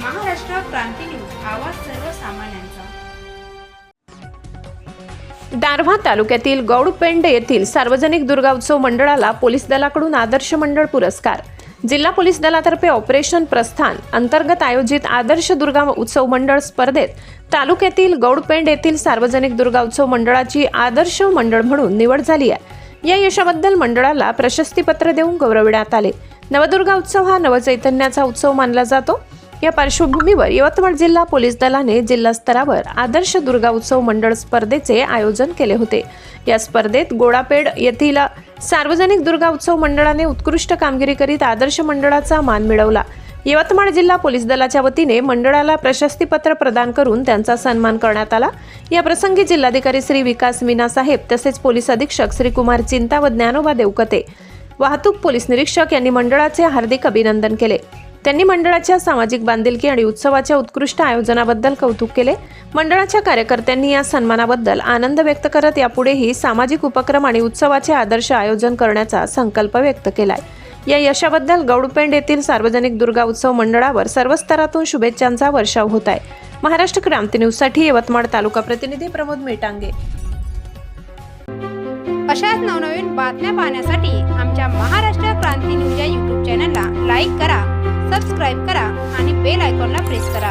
क्रांती news आवाज सर्वसामान्यांचा. दारव्हा तालुक्यातील गौडपेंड येथील सार्वजनिक दुर्गाउत्सव मंडळाला पोलीस दलाकडून आदर्श मंडळ पुरस्कार. जिल्हा पोलीस दलातर्फे ऑपरेशन प्रस्थान अंतर्गत आयोजित आदर्श दुर्गा उत्सव मंडळ स्पर्धेत तालुक्यातील गौडपेंड येथील सार्वजनिक दुर्गा उत्सव मंडळाची आदर्श मंडळ म्हणून निवड झाली आहे. या यशाबद्दल मंडळाला प्रशस्तीपत्र देऊन गौरविण्यात आले. नवदुर्गा उत्सव हा नवचैतन्याचा उत्सव मानला जातो. या पार्श्वभूमीवर यवतमाळ जिल्हा पोलीस दलाने जिल्हा स्तरावर आदर्श दुर्गा उत्सव मंडळ स्पर्धेचे आयोजन केले होते. या स्पर्धेत गोडापेड येथील सार्वजनिक दुर्गा उत्सव मंडळाने उत्कृष्ट कामगिरी करीत आदर्श मंडळाचा मान मिळवला. यवतमाळ जिल्हा पोलीस दलाच्या वतीने मंडळाला प्रशस्तीपत्र प्रदान करून त्यांचा सन्मान करण्यात आला. या प्रसंगी जिल्हाधिकारी श्री विकास मीना साहेब तसेच पोलीस अधीक्षक श्री कुमार चिंता व ज्ञानोबा देवकते. वाहतूक पोलीस निरीक्षक यांनी मंडळाचे हार्दिक अभिनंदन केले. त्यांनी मंडळाच्या सामाजिक बांधिलकी आणि उत्सवाच्या उत्कृष्ट आयोजनाबद्दल कौतुक केले. मंडळाच्या कार्यकर्त्यांनी या सन्मानाबद्दल आनंद व्यक्त करत यापुढेही सामाजिक उपक्रम आणि उत्सवाचे आदर्श आयोजन करण्याचा संकल्प व्यक्त केलाय. या यशाबद्दल गौडपेंड येथील सार्वजनिक दुर्गा उत्सव मंडळावर सर्व स्तरातून शुभेच्छांचा वर्षाव होत आहे. महाराष्ट्र क्रांती न्यूजसाठी यवतमाळ तालुका प्रतिनिधी प्रमोद मेटांगे. अशाच नवनवीन बातम्या पाहण्यासाठी आमच्या महाराष्ट्र क्रांती न्यूज या यूट्यूब चॅनलला लाईक करा. ಪ್ರಸ್ತುತರ